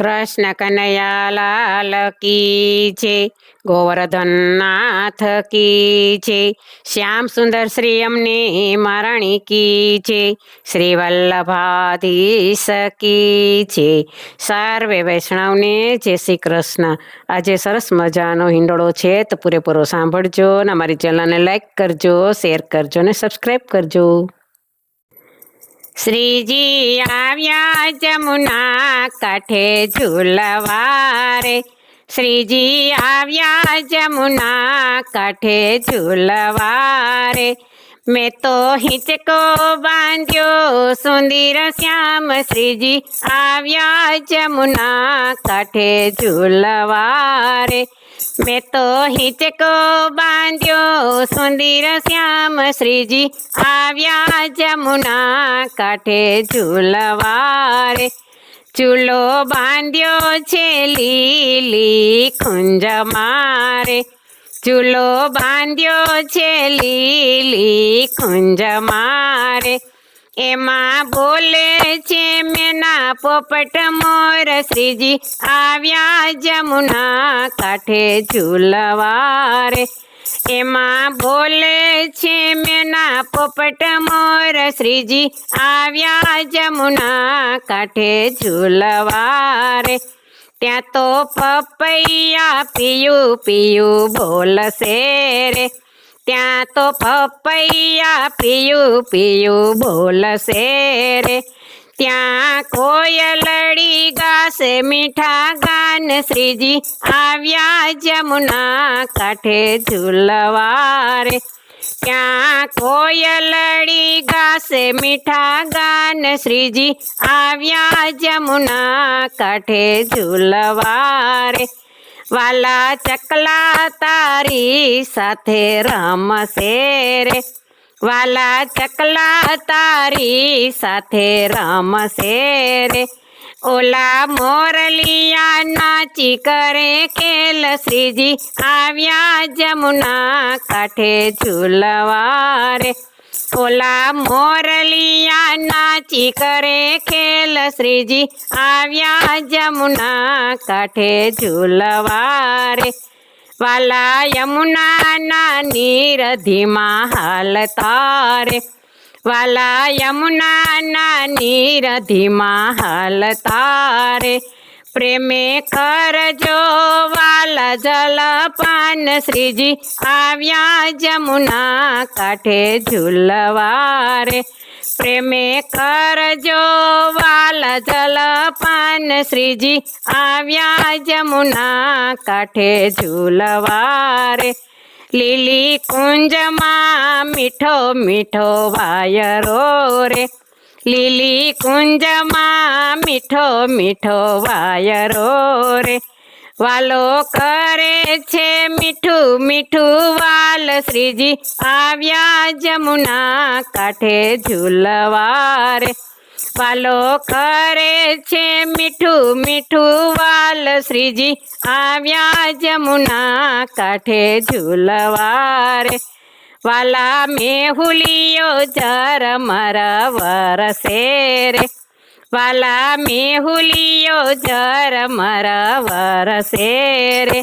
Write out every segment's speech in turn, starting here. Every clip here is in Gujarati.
કૃષ્ણ કનૈયા લાલ કી છે ગોવર્ધન નાથ કી છે, શ્યામ સુંદર શ્રી અમને મરણી કી છે શ્રી વલ્લભાધીશ કી છે, સર્વે વૈષ્ણવને જય શ્રી કૃષ્ણ. આજે સરસ મજાનો હિંડોળો છે તો પૂરેપૂરો સાંભળજો અને અમારી ચેનલને લાઈક કરજો શેર કરજો અને સબસ્ક્રાઈબ કરજો. શ્રીજી આવ્યા જમુના કાંઠે ઝૂલવારે. શ્રીજી આવ્યા જમુના કાંઠે ઝૂલવારે. મેં તો હિંચકો બાંધ્યો, સુંદર શ્યામ. શ્રીજી આવ્યા જમુના કાંઠે ઝૂલવારે. મેં તો હિંચકો બાંધ્યો, સુંદર શ્યામ શ્રીજી આવ્યા જમુના કાંઠે ઝૂલવારે. ચૂલો બાંધ્યો છે લીલી ખુંજ મારે. ચૂલો બાંધ્યો છે લીલી ખુંજ મારે. એમાં બોલે છે, મેના પોપટ મોર શ્રીજી આવ્યા જમુના કાંઠે ઝૂલવારે. એમાં બોલે છે, મેના પોપટ મોર શ્રીજી આવ્યા જમુના કાંઠે ઝૂલવારે. ત્યાં તો પપૈયા પીયું પીયું બોલશે રે. ત્યાં તો પપૈયા પીયું પીયું બોલશે રે. ત્યાં કોયલડી ગાશે મીઠા ગાન. શ્રીજી આવ્યા જમુના કાંઠે ઝૂલવારે. ત્યાં કોયલડી ગાશે મીઠા ગાન. શ્રીજી આવ્યા જમુના કાંઠે ઝૂલવારે. વાલા ચકલા તારી સાથે રમશે રે. વાલા ચકલા તારી સાથે રમશે રે. ઓલા મોરલિયા નાચી કરે ખેલ શ્રીજી આવ્યા જમુના કાંઠે ઝૂલવારે ઓલા મોરલિયા નાચી કરે ખેલ શ્રીજી આવ્યા જમુના કાંઠે ઝૂલવારે. વાલા યમુનાના નીરધીમાં હાલતા વાલા યમુનાના નીરધીમાં હાલતા રે પ્રેમે કરજો વાલા જલપાન. શ્રીજી આવ્યા જમુના કાંઠે ઝુલવારે. પ્રેમે કરજો વાલા જલપાન. શ્રીજી આવ્યા જમુના કાંઠે ઝુલવારે. લીલી કુંજમાં મીઠો મીઠો વાયરો રે. લીલી કુંજમાં મીઠો મીઠો વાયરો રે. વાલો કરે છે મીઠું મીઠું વાલ. શ્રીજી આવ્યા જમુના કાંઠે ઝૂલવારે વાલો કરે છે મીઠું મીઠું વાલ. શ્રીજી આવ્યા જમુના કાંઠે ઝૂલવારે વાલા મેહુલિયો જર મરા વરસે રે વાલા મેહુલિયો જર મરા વરસે રે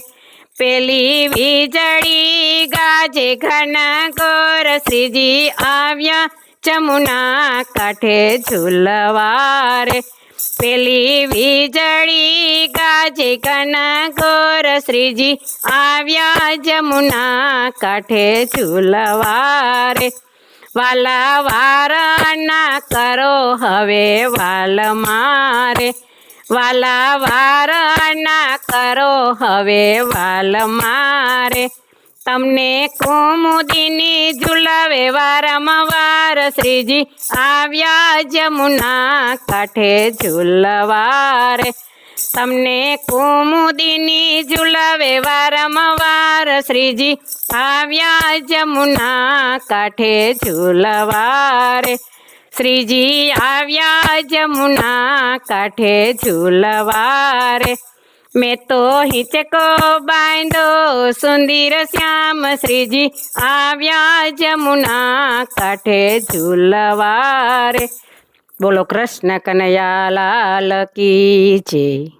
પેલી વીજળી ગાજે ઘના ગોર શ્રીજી આવ્યા. જમુના કાંઠે પેલી વીજળી ગાજે કના ગોર શ્રીજી આવ્યા જમુના કાંઠે ચૂલવારે વાલા વારના કરો હવે વાલ મારે. વાલા વારના કરો હવે વાલ મારે. તમને કુમુદિની ઝુલાવે વારંવાર શ્રીજી આવ્યા જમુના કાંઠે ઝૂલવારે. તમને કુમુદિની ઝુલાવે વારંવાર શ્રીજી આવ્યા જમુના કાંઠે ઝુલવારે. શ્રીજી આવ્યા જમુના કાંઠે ઝૂલવારે. મેં તો હિંચકો બાંધો, સુંદર શ્યામ શ્રીજી આવ્યા જમુના કાંઠે ઝૂલવારે. બોલો કૃષ્ણ કનૈયા લાલ કી જય.